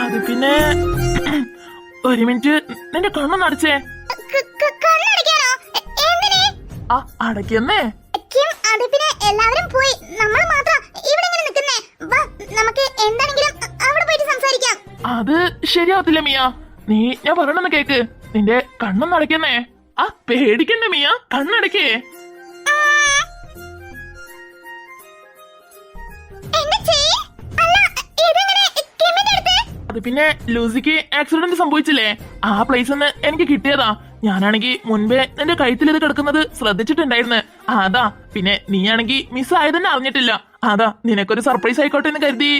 അത് പിന്നെ ഒരു മിനിറ്റ് നിന്റെ കണ്ണ് നടച്ചേ ക- ക- കണ്ണടയ്ക്കാനോ ആ അടയ്ക്കുന്നേ. അത് പിന്നെ എല്ലാവരും പോയി. നമ്മൾ മാത്രം ഇവിടെ ഇങ്ങനെ നിൽക്കുന്നേ. നമുക്ക് എന്താണെങ്കിലും അവിടെ പോയിട്ട് സംസാരിക്കാം. അത് ശരിയാവത്തില്ല മിയ. നീ ഞാൻ പറയണെന്ന് കേക്ക്. നിന്റെ കണ്ണൊന്ന് അടയ്ക്കുന്നേ. ആ പേടിക്കണ്ട മിയ. കണ്ണടക്കേ അത് പിന്നെ ലൂസിക്ക് ആക്സിഡന്റ് സംഭവിച്ചില്ലേ? ആ പ്ലേസ് നിന്ന് എനിക്ക് കിട്ടിയതാ. ഞാനാണെങ്കി മുൻപേ നിന്റെ കഴുത്തിൽ ഇത് കിടക്കുന്നത് ശ്രദ്ധിച്ചിട്ടുണ്ടായിരുന്നു. അതാ. പിന്നെ നീ ആണെങ്കിൽ മിസ് ആയതെന്നെ അറിഞ്ഞിട്ടില്ല. അതാ നിനക്കൊരു സർപ്രൈസ് ആയിക്കോട്ടെ എന്ന് കരുതി.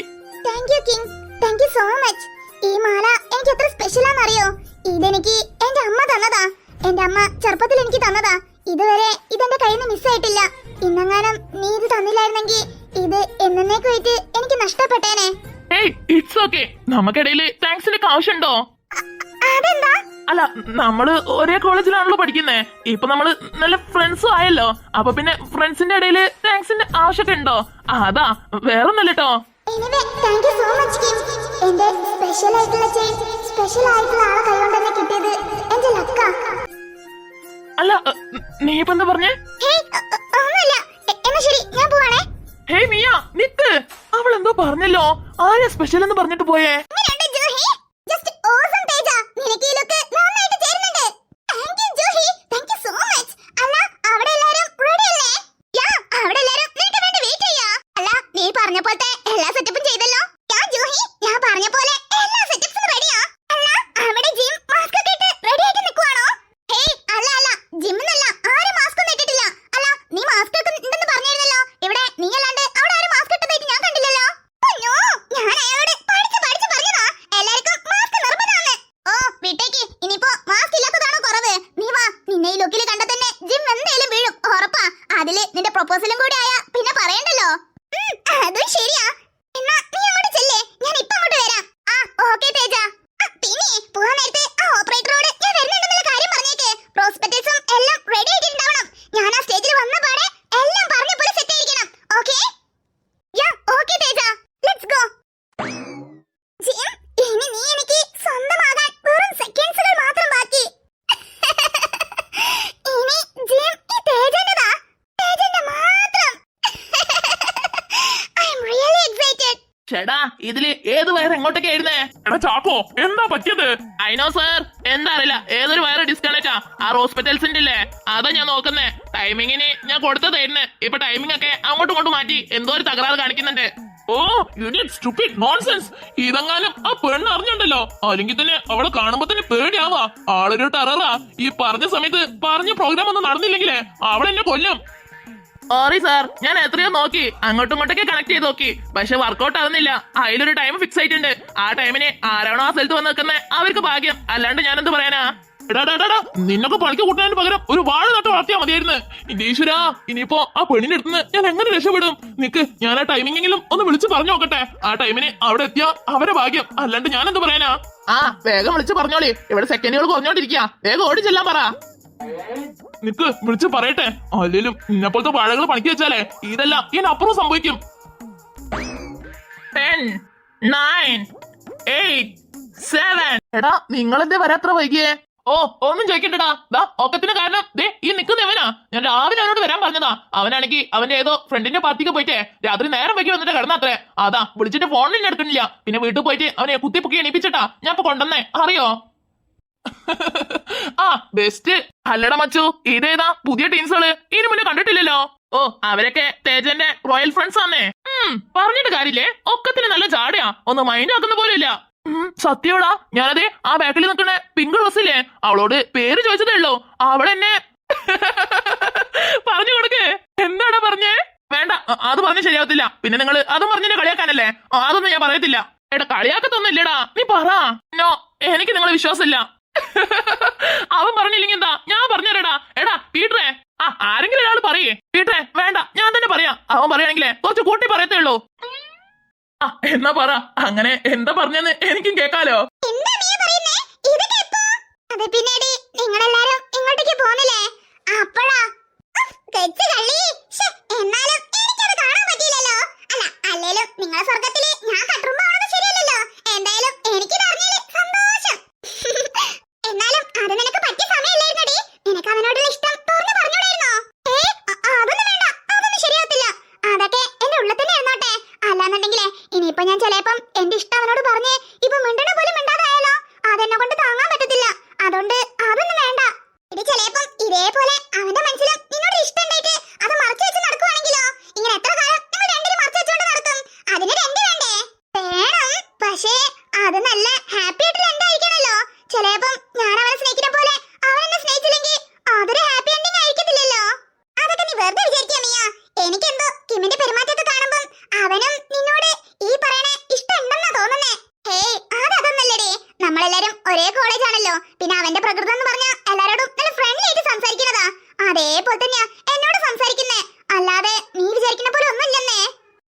Thank you king thank you so much ഈ മാല എനിക്ക് എത്ര സ്പെഷ്യൽ ആണെന്നറിയോ? ഇതെനിക്ക് എന്റെ അമ്മ തന്നതാ. എന്റെ അമ്മ ചെറുപ്പത്തിൽ എനിക്ക് തന്നതാ. ഇതുവരെ ഇതെന്റെ കയ്യിൽ നിന്ന് മിസ്സായിട്ടില്ല ഇന്നങ്ങാനും നീ ഇത് തന്നില്ലായിരുന്നെങ്കിൽ ഇത് എന്നേക്കുമായിട്ട് എനിക്ക് നഷ്ടപ്പെട്ടേനെ. ഇറ്റ്സ് ഓക്കെ നമുക്കിടയിൽ താങ്ക്സിന്റെ ആവശ്യമുണ്ടോ? അതെന്താ? അല്ല നമ്മൾ ഒരേ കോളേജിലാണല്ലോ പഠിക്കുന്നേ. ഇപ്പൊ നമ്മൾ നല്ല ഫ്രണ്ട്സും ആയല്ലോ. അപ്പൊ പിന്നെ ഫ്രണ്ട്സിന്റെ ഇടയിൽ താങ്ക്സിന്റെ ആവശ്യമൊക്കെ ഉണ്ടോ? അതാ. വേറൊന്നല്ലോ സ്പെഷ്യൽ ആയിട്ടുള്ള ചെയിൻ സ്പെഷ്യൽ ആയിട്ടുള്ള ആളെ കൈകൊണ്ട് തന്നെ കിട്ടിയത് എന്റെ ലക്കാ. അല്ല അ, നീ ഇപ്പൊ എന്താ പറഞ്ഞേ? ഹേയ് അ- അ- ഒന്നുമില്ല. എ- എന്നാ ശരി ഞാൻ പോവാണേ. ഹേയ് മിയ നിക്ക്. അവൾ എന്തോ പറഞ്ഞല്ലോ. ആരാ സ്പെഷ്യൽ എന്ന് പറഞ്ഞിട്ട് പോയേ? ജസ്റ്റ് ഓസം പേജാ നിനക്ക് ഈ ലുക്ക് നന്നായിട്ട് ചേരുന്നുണ്ട് thank you Juhi thank you so much അല്ല അവിടെ എല്ലാരും റെഡി അല്ലേ യാ അവിടെ എല്ലാരും നിനക്ക് വേണ്ടി വെയിറ്റ് ചെയ്യാ അല്ല നീ പറഞ്ഞ പോലത്തെ എല്ലാ സെറ്റപ്പും ചെയ്തല്ലോ യാ ജൂഹി ഞാൻ പറഞ്ഞ പോലെ എല്ലാ സെറ്റപ്സും റെഡിയാ അല്ല അവിടെ ജിം മാസ്ക് ഒക്കെ ഇട്ട് റെഡി ആയിട്ട് നിൽക്കുവാണോ ഹേയ് അല്ല അല്ല ജിമ്മിന്നല്ല ആരും മാസ്ക് ഒന്നും ഇട്ടിട്ടില്ല അല്ല നീ മാസ്ക് ഒക്കെ ഉണ്ടെന്ന് പറഞ്ഞിരുന്നല്ലോ ഇവിടെ നീ അല്ലാണ്ട് അവിടെ ആരും മാസ്ക് ഇട്ടതായിട്ട് ഞാൻ കണ്ടില്ലല്ലോ അയ്യോ ഞാൻ അയാളോട് പഠിച്ച് പഠിച്ച് പറഞ്ഞതാ എല്ലാവർക്കും മാസ്ക് നിർബന്ധമാണ് ഓ വിട്ടേക്ക് ഇനിയിപ്പോ മാസ്ക് ഇല്ലാത്തതാണോ കുറവ് നീ വാ നിന്നെ ഈ ലുക്കിൽ കണ്ട തന്നെ ജിം എന്തായാലും വീഴും ഉറപ്പാ അതിൽ നിന്റെ പ്രൊപ്പോസലും കൂടി ആയാ പിന്നെ പറയണ്ടല്ലോ ഉം, അതും ശരിയാ എന്നാ നീ അങ്ങോട്ട് ചെല്ലേ ഞാൻ ഇപ്പൊ അങ്ങോട്ട് വരാം ആ ഓക്കെ തേജ ആ, പിന്നെ പോവാൻ നേരത്തെ ആ ഓപ്പറേറ്ററോട് ഞാൻ വരുന്നുണ്ടെന്നുള്ള കാര്യം പറഞ്ഞേക്ക് പ്രോസ്പെക്ടസും എല്ലാം റെഡി ആയിട്ടുണ്ടാവണം ഞാൻ ആ സ്റ്റേജിൽ വന്ന പാടെ എല്ലാം പറഞ്ഞ പോലെ സെറ്റ് ആയിരിക്കണം okay ya okay Teja let's go gym ഇനി നീ എനിക്ക് സ്വന്തമാകാൻ വെറും സെക്കൻഡ്സുകൾ മാത്രം ബാക്കി ഇനി ജിം ഈ തേജന്റെതാ തേജന്റെ മാത്രം ഐ ആം റിയലി എക്സൈറ്റഡ് ചേടാ ഇതിൽ ഏത് വയർ എങ്ങോട്ടൊക്കെ ആയിരുന്നേ എടാ ചാക്കോ എന്താ പറ്റിയത് അയിനോ സർ എന്താ അറിയില്ല ഏതൊരു വയറ് ഡിസ്കണക്റ്റാ ആ? ഹോസ്പിറ്റൽസിന്റെ ഇല്ലേ? അതാ ഞാൻ നോക്കുന്നേ. ടൈമിങ്ങിന് ഞാൻ കൊടുത്തതായിരുന്നു ഇപ്പൊ ടൈമിംഗ് ഒക്കെ അങ്ങോട്ടും ഇങ്ങോട്ടും മാറ്റി എന്തോ ഒരു തകരാറ് കാണിക്കുന്നുണ്ട്. ഓ യൂണിറ്റ് നോൺസെൻസ് ഇതെങ്ങാനും ആ പെണ്ണ് അറിഞ്ഞുണ്ടല്ലോ അല്ലെങ്കിൽ തന്നെ അവളെ കാണുമ്പോ തന്നെ പേടിയാവാ. ആളൊരു ടെററാ ഈ പറഞ്ഞ സമയത്ത് പറഞ്ഞ പ്രോഗ്രാം ഒന്നും നടന്നില്ലെങ്കിലേ അവളെന്നെ കൊല്ലും. സോറി സാർ ഞാൻ എത്രയോ നോക്കി. അങ്ങോട്ടും ഇങ്ങോട്ടൊക്കെ കണക്ട് ചെയ്ത് നോക്കി. പക്ഷെ വർക്കൗട്ട് ആവുന്നില്ല. അതിലൊരു ടൈം ഫിക്സ് ആയിട്ടുണ്ട്. ആ ടൈമിന് ആരാണോ ആ സ്ഥലത്ത് വന്ന് നിൽക്കുന്നത് അവർക്ക് ഭാഗ്യം. അല്ലാണ്ട് ഞാൻ എന്ത് പറയാനാ? നിന്നൊക്കെ പണിക്ക് കൂട്ടാൻ പകരം ഒരു വാഴ നട്ട് വളർത്തിയാ മതിയായിരുന്നു. ഈശ്വരാ ഇനിയിപ്പോ ആ പെണ്ണിന്റെ അടുത്ത് ഞാൻ എങ്ങനെ രക്ഷപ്പെടും? നിക്ക് ഞാൻ ആ ടൈമിങ്ങെങ്കിലും ഒന്ന് വിളിച്ചു പറഞ്ഞു നോക്കട്ടെ. ആ ടൈമിന് അവിടെ എത്തിയ അവരെ ഭാഗ്യം. അല്ലാണ്ട് ഞാൻ എന്ത് പറയാനാ? ആ വേഗം വിളിച്ചു പറഞ്ഞോളി. ഇവിടെ സെക്കൻഡുകൾ കുറഞ്ഞോണ്ടിരിക്കുക വേഗം ഓടി ചെല്ലാൻ പറ. നിക്ക് വിളിച്ച് പറയട്ടെ. അല്ലേലും നിന്നെ പോലത്തെ വാഴകൾ പണിക്ക് വെച്ചാലേ ഇതെല്ലാം ഇതിനപ്പുറം സംഭവിക്കും. ടെൻ നയൻ എയ്റ്റ് സെവൻ എടാ നിങ്ങളെന്തേ വരാത്ര വൈകിയേ? ഓ ഒന്നും ചോദിക്കണ്ടടാ. ദാ ഒക്കത്തിന് കാരണം ദേ ഈ നിക്കുന്നവനാ ഞാൻ രാവിലെ അവനോട് വരാൻ പറഞ്ഞതാ. അവനാണെങ്കിൽ അവന്റെ ഏതോ ഫ്രണ്ടിന്റെ പാർട്ടിക്ക് പോയിട്ടേ രാത്രി നേരം വൈകി വന്നിട്ട് കിടന്നത്രേ. അതാ വിളിച്ചിട്ട് ഫോണിൽ എടുക്കണില്ല പിന്നെ വീട്ടിൽ പോയിട്ട് അവനെ കുത്തിപ്പൊക്കി എണീപ്പിച്ചിട്ടാ ഞാൻ ഇപ്പൊ കൊണ്ടുവന്നേ. അറിയോ? ആ ബെസ്റ്റ് അല്ലട മച്ചു ഇതേതാ പുതിയ ടീംസുകൾ ഇനി മുന്നേ കണ്ടിട്ടില്ലല്ലോ. ഓ അവരൊക്കെ തേജന്റെ റോയൽ ഫ്രണ്ട്സ് ആന്നേ. പറഞ്ഞിട്ട് കാര്യമില്ലേ? ഒക്കത്തിന് നല്ല ചാടിയാ ഒന്ന് മൈൻഡ് ആക്കുന്ന പോലും ഇല്ല സത്യോടാ ഞാനത് ആ ബാക്കിൽ നിൽക്കുന്ന പിങ്ക് ഡ്രസ്സില്ലേ അവളോട് പേര് ചോദിച്ചതേ ഉള്ളൂ. അവളെന്നെ പറഞ്ഞു കൊടുക്കേ. എന്താടാ പറഞ്ഞേ? വേണ്ട അത് പറഞ്ഞ ശരിയാവത്തില്ല. പിന്നെ നിങ്ങൾ അത് പറഞ്ഞ കളിയാക്കാനല്ലേ? അതൊന്നും ഞാൻ പറയത്തില്ല. എടാ കളിയാക്കത്തൊന്നും ഇല്ലടാ നീ പറ. നോ എനിക്ക് നിങ്ങളെ വിശ്വാസമില്ല. അവൻ പറഞ്ഞില്ലെങ്കിൽ എന്താ? ഞാൻ പറഞ്ഞുതരടാ. എടാ പീട്ടറെ ആ ആരെങ്കിലും ഒരാൾ പറയേ. പീട്ടറെ വേണ്ട ഞാൻ തന്നെ പറയാം. അവൻ പറയുകയാണെങ്കിലേ കുറച്ച് കൂട്ടി പറയത്തേ ഉള്ളൂ. ആ എന്നാ പറ. അങ്ങനെ എന്താ പറഞ്ഞെന്ന് എനിക്കും കേക്കാലോ. എന്താ പറയുന്നേ? ഇതൊക്കെ നിങ്ങളെല്ലാരും ഇങ്ങോട്ടേക്ക് പോന്നില്ലേ അപ്പഴാ ഉഫ്, കൊച്ചു കള്ളി ശ്ശെ, എന്നാലും എനിക്കത് കാണാൻ പറ്റിയില്ലല്ലോ അല്ല അല്ലേലും നിങ്ങളെ സ്വർഗത്തിൽ ഞാൻ കട്ടുറുമ്പാണെന്ന് ശരിയല്ലല്ലോ എന്തായാലും എനിക്കിത് അറിഞ്ഞതിൽ സന്തോഷം എന്നാലും അത് നിനക്ക് പറ്റിയ സമയല്ലായിരുന്നടി നിനക്ക് അവനോടുള്ള ഇഷ്ടം തുറന്നു പറഞ്ഞൂടായിരുന്നോ ഏ അ- അതൊന്നും വേണ്ട അതൊന്നും ശരിയാവത്തില്ല അതൊക്കെ എന്റെ ഉള്ളിൽ തന്നെ ഇരുന്നോട്ടെ അല്ലാന്നുണ്ടെങ്കിലേ ഇനിയിപ്പോ ഞാൻ ചിലപ്പം എന്റെ ഇഷ്ടം അവനോട് പറഞ്ഞ് ഇപ്പൊ മിണ്ടണ പോലും മിണ്ടാതായാലോ അതെന്നെ കൊണ്ട് താങ്ങാൻ പറ്റത്തില്ല അതുകൊണ്ട് അതൊന്നും വേണ്ട ഇത് ചിലപ്പം ഇതേപോലെ അവന്റെ മനസ്സിലും നിന്നോട് ഇഷ്ടം ഉണ്ടായിട്ട് അത് മറച്ചു വെച്ച് നടക്കുവാണെങ്കിലോ ഇങ്ങനെ എത്ര കാലം നിങ്ങൾ രണ്ടിനും മറച്ചു വെച്ചോണ്ട് നടക്കും അതിന് രണ്ട് വേണ്ടേ വേണം പക്ഷേ അത് നല്ല ഹാപ്പി ആയിട്ടുള്ള എന്തായിരിക്കണല്ലോ ചിലപ്പം ഞാൻ അവനെ സ്നേഹിക്കുന്ന പോലെ അവൻ എന്നെ സ്നേഹിച്ചില്ലെങ്കിൽ അതൊരു ഹാപ്പി എൻഡിങ് ആയിരിക്കത്തില്ലല്ലോ അതൊക്കെ നീ വെറുതെ വിചാരിക്കാ മിയ എനിക്കെന്തോ കിമിന്റെ പെരുമാറ്റത്തെ കാണുമ്പം അവനും നിന്നോട് ഈ പറയണ ഇഷ്ടമുണ്ടെന്നാ തോന്നുന്നേ ഹേയ് അതൊന്നല്ലടേ നമ്മളെല്ലാരും ഒരേ കോളേജ് ആണല്ലോ പിന്നെ അവന്റെ പ്രകൃതം എന്ന് പറഞ്ഞാൽ എല്ലാരോടും നല്ല ഫ്രണ്ട്ലി ആയിട്ട് സംസാരിക്കുന്നതാ അതേപോലെ തന്നെയാ എന്നോട് സംസാരിക്കുന്നേ അല്ലാതെ നീ വിചാരിക്കുന്ന പോലെ ഒന്നുമില്ലെന്നേ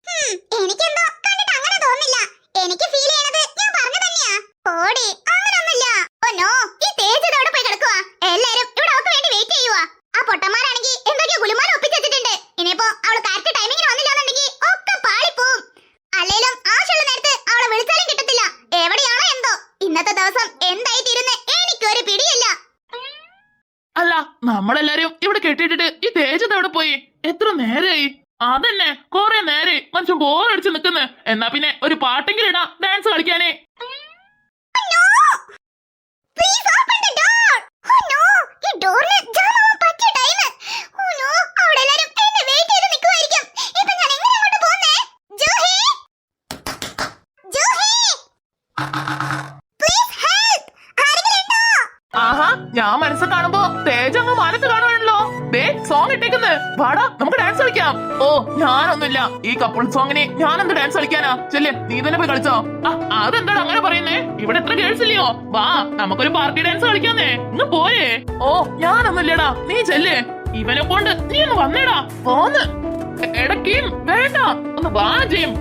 ഹും, എനിക്കെന്തോ കണ്ടിട്ട് അങ്ങനെ തോന്നില്ല എനിക്ക് ഫീൽ ചെയ്യണത് ഞാൻ പറഞ്ഞു തന്നെയാ ഓടി അങ്ങനൊന്നുമില്ല ഓ നോ ഈ തേജ് ഇത് എവിടെ പോയി കിടക്കുവാ എല്ലാരും ഇവിടെ അവൾക്ക് വേണ്ടി വെയിറ്റ് ചെയ്യുവാ ആ പൊട്ടന്മാരാണെങ്കിൽ എന്തൊക്കെയോ ഗുലുമാല ഒപ്പിച്ചിട്ടുണ്ട് ഇനിയിപ്പോ അവൾ കറക്റ്റ് ടൈമിങ്ങിന് വന്നില്ലാന്നുണ്ടെങ്കിൽ ഒക്കെ പാളിപ്പോവും അല്ലേലും ആവശ്യമുള്ള നേരത്ത് അവളെ വിളിച്ചാലും കിട്ടത്തില്ല എവിടെയാണോ എന്തോ ഇന്നത്തെ ദിവസം എന്തായി തീരുന്നേ എനിക്കൊരു പിടിയില്ല അല്ല നമ്മളെല്ലാരും ഇവിടെ കെട്ടിയിട്ടിട്ട് ഈ തേജത് എവിടെ പോയി? എത്ര നേരായി. അതന്നെ കൊറേ നേരെ. മനുഷ്യൻ ബോറടിച്ച് നിക്കുന്നു. എന്നാ പിന്നെ ഒരു പാട്ടെങ്കിലും ഇടാ. ഡാൻസ് കളിക്കാനേ. പ്ലീസ് വാടാ നമുക്ക് ഡാൻസ് കളിക്കാം. ഓ ഞാനൊന്നുമില്ല. ഈ കപ്പിൾ സോങ്ങിന് ഞാൻ എന്ത് ഡാൻസ് കളിക്കാനാ? ചെല്ലേ നീ തന്നെ പോയി കളിച്ചോ. അതെന്താണ് അങ്ങനെ പറയുന്നേ? ഇവിടെ എത്ര ഗേൾസ് ഇല്ലയോ? വാ നമുക്കൊരു പാർട്ടി ഡാൻസ് കളിക്കാന്നേ. ഇന്ന് പോയേ. ഓ ഞാനൊന്നുമില്ലടാ. നീ ചെല്ലേ. ഇവനെ കൊണ്ട് നീ ഒന്ന് വന്നേടാ. പോന്ന് എടക്കീം വേണ്ട. ഒന്ന് വാ ജിം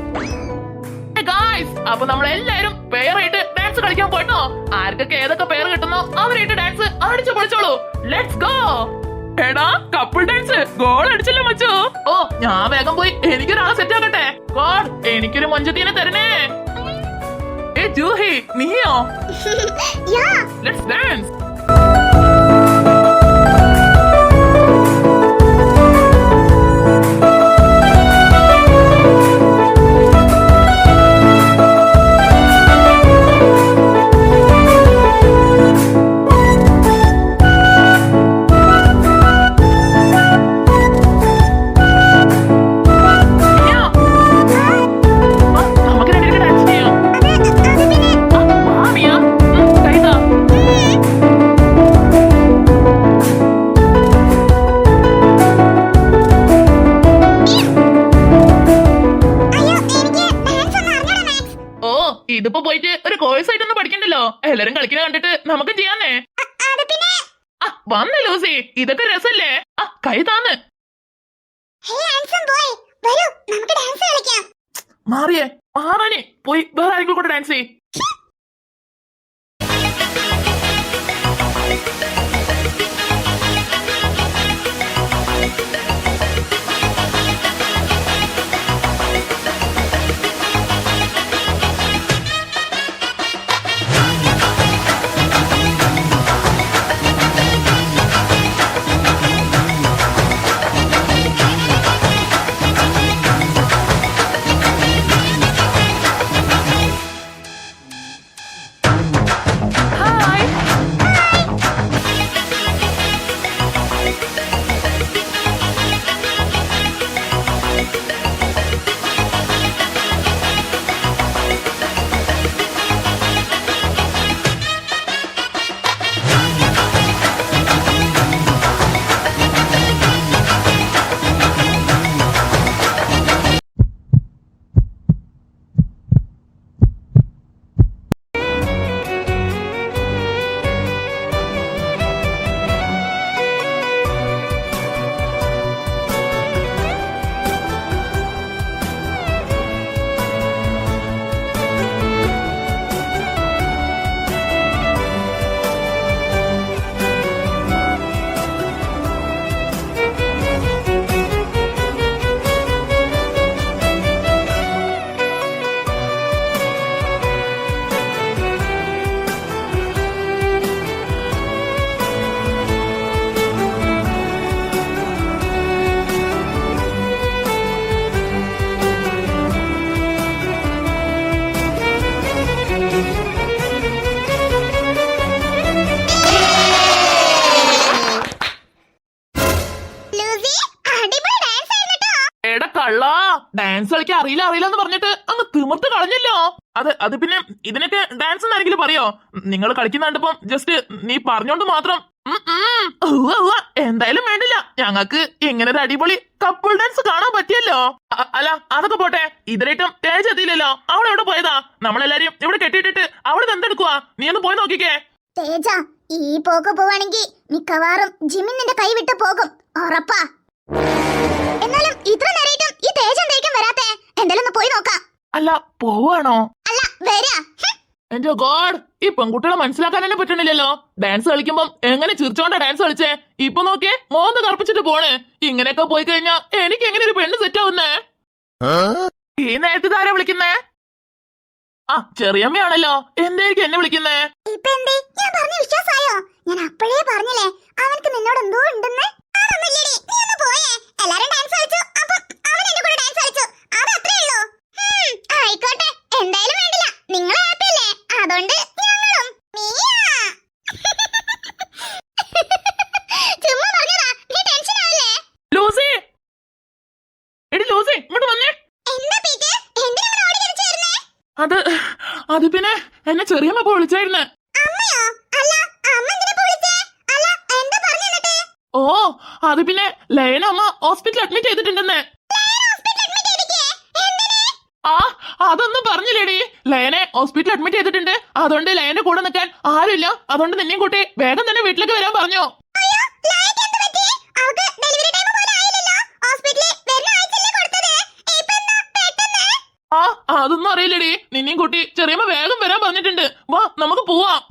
ഗായ്സ് അപ്പൊ നമ്മൾ എല്ലാരും പെയറായിട്ട് ഡാൻസ് കളിക്കാൻ പോയിട്ടോ? ആർക്കൊക്കെ ഏതൊക്കെ പേര് കിട്ടുന്നോ അവരായിട്ട് ഡാൻസ് അടിച്ചു പൊളിച്ചോളൂ. ലെറ്റ്സ് ഗോ എടാ കപ്പിൾ ഡാൻസ് ഗോൾ അടിച്ചല്ലോ മച്ചു? ഓ ഞാൻ വേഗം പോയി. എനിക്കൊരാളെ സെറ്റ് ആക്കട്ടെ. ഗോഡ് എനിക്കൊരു മൊഞ്ചത്തീനെ തരണേ. ഏ ജൂഹി നീയോ? ലെറ്റ്സ് ഡാൻസ് എല്ലാരും കളിക്കുന്ന കണ്ടിട്ട് നമുക്ക് ചെയ്യാന്നേ. ആ വന്നേ ലൂസി. ഇതൊക്കെ രസല്ലേ? ആ കൈ താന്ന്. മാറിയേ മാറാനേ. പോയി വേറെ ആരെങ്കിലും കൂടെ ഡാൻസ് ചെയ് അത് അത് പിന്നെ ഇതിനൊക്കെ ഡാൻസ് എന്നാണെങ്കിലും പറയോ? നിങ്ങൾ കളിക്കുന്ന കണ്ടപ്പം ജസ്റ്റ് നീ പറഞ്ഞോണ്ട് മാത്രം. എന്തായാലും വേണ്ടില്ല. ഞങ്ങൾക്ക് ഇങ്ങനെ ഒരു അടിപൊളി കപ്പിൾ ഡാൻസ് കാണാൻ പറ്റിയല്ലോ. അല്ല അതൊക്കെ പോട്ടെ. ഇതിലേറ്റം തേജ് എത്തിയില്ലല്ലോ. അവൾ എവിടെ പോയതാ? നമ്മളെല്ലാരും ഇവിടെ കെട്ടിയിട്ടിട്ട് അവിടെ എന്തെടുക്കുവാ? നീ ഒന്ന് പോയി നോക്കിക്കേ. തേജ ഈ പോക്ക് പോവാണെങ്കിൽ മിക്കവാറും ജിമിൻ നിന്റെ കൈ വിട്ട് പോകും. ഉറപ്പാ. എന്നാലും ഇത്ര നേരമായിട്ടും ഈ തേജ് എന്തായിരിക്കും വരാത്തേ? എന്തായാലും ഒന്ന് പോയി നോക്കാം. അല്ല പോവാണോ? അല്ല വരാ. എന്റെ ഗോഡ് ഈ പെൺകുട്ടികളെ മനസ്സിലാക്കാൻ തന്നെ പറ്റണില്ലല്ലോ? ഡാൻസ് കളിക്കുമ്പോൾ എങ്ങനെ ചിരിച്ചോണ്ടാ ഡാൻസ് കളിച്ചേ? ഇപ്പൊ നോക്കിയേ മോന്ത് കറുപ്പിച്ചിട്ട് പോണ്. ഇങ്ങനെയൊക്കെ പോയി കഴിഞ്ഞാ എനിക്ക് എങ്ങനെ ഒരു പെണ്ണ് സെറ്റ് ആവുന്നേ? ഈ നേരത്തെ ആരാ വിളിക്കുന്നേ? ആ ചെറിയമ്മയാണല്ലോ. എന്തായിരിക്കും എന്നെ വിളിക്കുന്നേ? ഇപ്പൊ എന്തേ? ഞാൻ പറഞ്ഞ വിശ്വാസായോ? ഞാൻ അപ്പോഴേ പറഞ്ഞില്ലേ അവനക്ക് നിന്നോട് എന്തോ ഉണ്ടെന്ന്? അതൊന്നുമില്ലേടി നീ ഒന്ന് പോയേ. എല്ലാരും ഡാൻസ് കളിച്ചു അപ്പൊ അവൻ എന്റെ കൂടെ ഡാൻസ് കളിച്ചു. അത് അത്രേ ഉള്ളൂ. ആയിക്കോട്ടെ എന്തായാലും വേണ്ടില്ല. നിങ്ങൾ ആപ്പില്ലേ അതുകൊണ്ട് ഞങ്ങളും. ചുമ്മാ പറഞ്ഞതാ. നീ ടെൻഷൻ ആവില്ലേ? ലൂസി! എടി ലൂസി ഇങ്ങോട്ട് വന്നേ. എന്താ പീറ്റ്? എന്തിനാ ഓടി കളിച്ചു അത് അത് പിന്നെ എന്നെ ചെറിയമ്മ ഇപ്പൊ വിളിച്ചായിരുന്നേ. അമ്മയോ? അല്ല അമ്മ എന്തിനാ ഇപ്പൊ വിളിച്ചേ? അല്ല എന്താ പറഞ്ഞു എന്നിട്ട്? ഓ അത് പിന്നെ ലയന അമ്മ ഹോസ്പിറ്റലിൽ അഡ്മിറ്റ് ചെയ്തിട്ടുണ്ടെന്നേ ഹോസ്പിറ്റൽ അഡ്മിറ്റ് ചെയ്തിക്കേ എന്തിന് ആ അതൊന്നും പറഞ്ഞില്ലേടി. ലയനെ ഹോസ്പിറ്റലിൽ അഡ്മിറ്റ് ചെയ്തിട്ടുണ്ട്. അതുകൊണ്ട് ലയന്റെ കൂടെ നിൽക്കാൻ ആരുമില്ല. അതുകൊണ്ട് നിന്നെയും കൂട്ടി വേഗം തന്നെ വീട്ടിലേക്ക് വരാൻ പറഞ്ഞു. ആ അതൊന്നും അറിയില്ലടി. നിന്നെയും കൂട്ടി ചെറിയമ്മ വേഗം വരാൻ പറഞ്ഞിട്ടുണ്ട്. വാ നമുക്ക് പോവാം.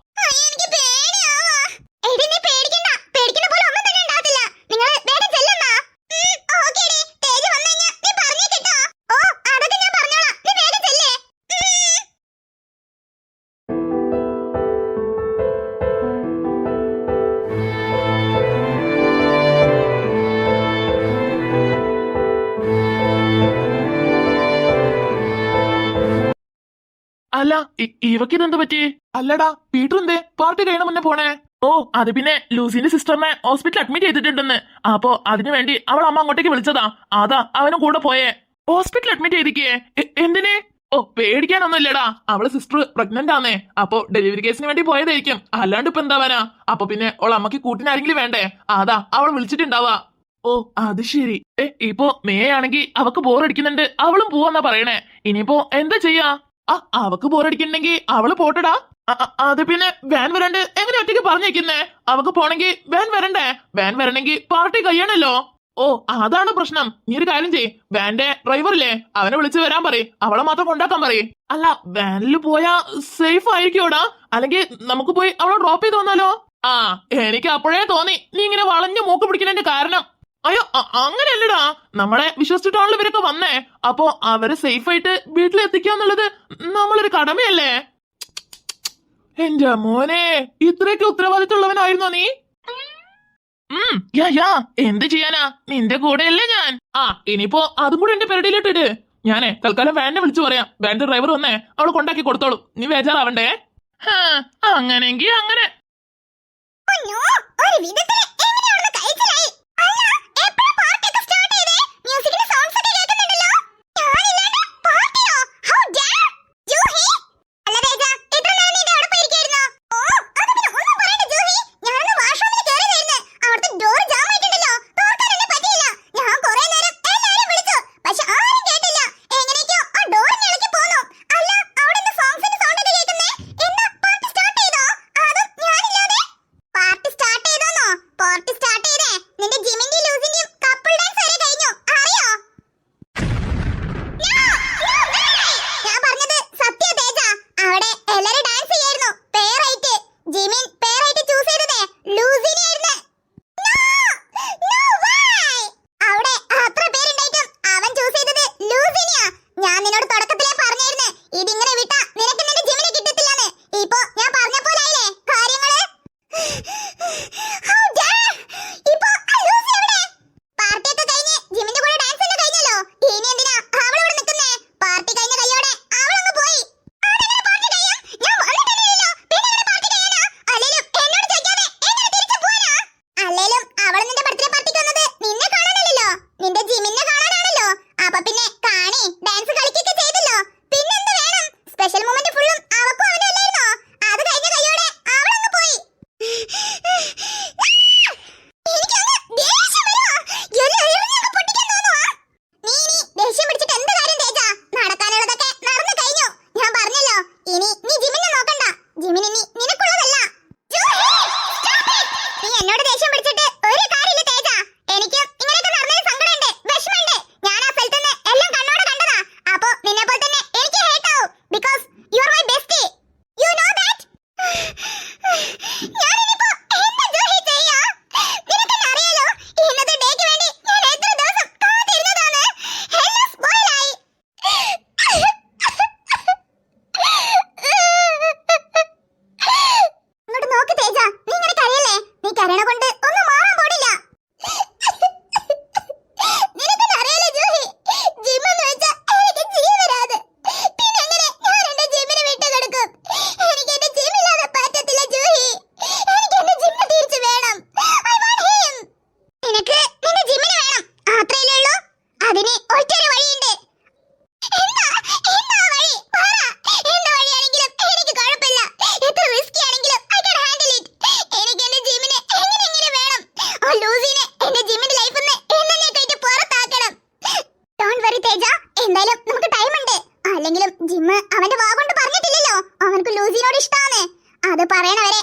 പേടിക്കണ്ട. പേടിക്കുന്ന പോലെ ഒന്നും അല്ല ഇ- ഇവക്കിതെന്ത് പറ്റി? അല്ലടാ പീറ്റർ എന്തേ? പാർട്ടി കഴിയണ മുന്നേ പോണേ. ഓ അത് പിന്നെ ലൂസിന്റെ സിസ്റ്ററിനെ ഹോസ്പിറ്റലിൽ അഡ്മിറ്റ് ചെയ്തിട്ടുണ്ടെന്ന്. അപ്പോ അതിനു വേണ്ടി അവൾ അമ്മ അങ്ങോട്ടേക്ക് വിളിച്ചതാ. അതാ അവനും കൂടെ പോയേ. ഹോസ്പിറ്റലിൽ അഡ്മിറ്റ് ചെയ്തിക്കേ എന്തിനെ? ഓ പേടിക്കാനൊന്നും ഇല്ലടാ അവളെ സിസ്റ്റർ പ്രഗ്നന്റ് ആന്നേ. അപ്പോ ഡെലിവറി കേസിന് വേണ്ടി പോയതായിരിക്കും. അല്ലാണ്ട് ഇപ്പൊ എന്താവാനാ അപ്പൊ പിന്നെ ഓൾ അമ്മയ്ക്ക് കൂട്ടിനാരെങ്കിലും വേണ്ടേ? അതാ അവൾ വിളിച്ചിട്ടുണ്ടാവാ. ഓ അത് ശരി. ഏ ഇപ്പോ മേയാണെങ്കി അവക്ക് ബോറടിക്കുന്നുണ്ട് അവളും പോവാന്നാ പറയണേ. ഇനിയിപ്പോ എന്താ ചെയ്യാ? ആ അവക്ക് ബോറടിക്കുന്നുണ്ടെങ്കി അവൾ പോട്ടടാ. അത് പിന്നെ വാൻ വരണ്ട്. എങ്ങനെ ഒറ്റയ്ക്ക് പറഞ്ഞേക്കുന്നേ? അവക്ക് പോണെങ്കി വാൻ വരണ്ടേ? Van വരണെങ്കി party കഴിയണല്ലോ. ഓ അതാണ് പ്രശ്നം. നീ ഒരു കാര്യം ചെയ് വാന്റെ ഡ്രൈവറില്ലേ അവനെ വിളിച്ചു വരാൻ പറയ്. അവളെ മാത്രം കൊണ്ടാക്കാൻ പറയ്. അല്ല വാനിൽ പോയാ സേഫ് ആയിരിക്കോടാ അല്ലെങ്കിൽ നമുക്ക് പോയി അവളെ ഡ്രോപ്പ് ചെയ്ത് വന്നാലോ? ആ എനിക്ക് അപ്പോഴേ തോന്നി. നീ ഇങ്ങനെ വളഞ്ഞു മൂക്ക് പിടിക്കുന്നതിന്റെ കാരണം. അയ്യോ അങ്ങനെയല്ലടാ. നമ്മളെ വിശ്വസിച്ചിട്ടാണല്ലോ ഇവരൊക്കെ വന്നേ. അപ്പോ അവരെ സേഫ് ആയിട്ട് വീട്ടിൽ എത്തിക്കാന്നുള്ളത് നമ്മളൊരു കടമയല്ലേ? എന്റെ മോനെ ഇത്രയൊക്കെ ഉത്തരവാദിത്തമുള്ളവനായിരുന്നോ നീ? ഉം, യാ യാ എന്ത് ചെയ്യാനാ? നിന്റെ കൂടെയല്ലേ ഞാൻ. ആ ഇനിയിപ്പോ അതും കൂടെ എന്റെ പെരടിയിലിട്ടിട്ട് ഞാനേ തൽക്കാലം വാനിനെ വിളിച്ചു പറയാം. വാനിന്റെ ഡ്രൈവർ വന്നേ അവൾ കൊണ്ടാക്കി കൊടുത്തോളൂ. നീ ബേജാറാവണ്ടേ ഹാ, അങ്ങനെങ്കി അങ്ങനെ. നിന്നോട് തുടക്കത്തിൽ ver, a ver.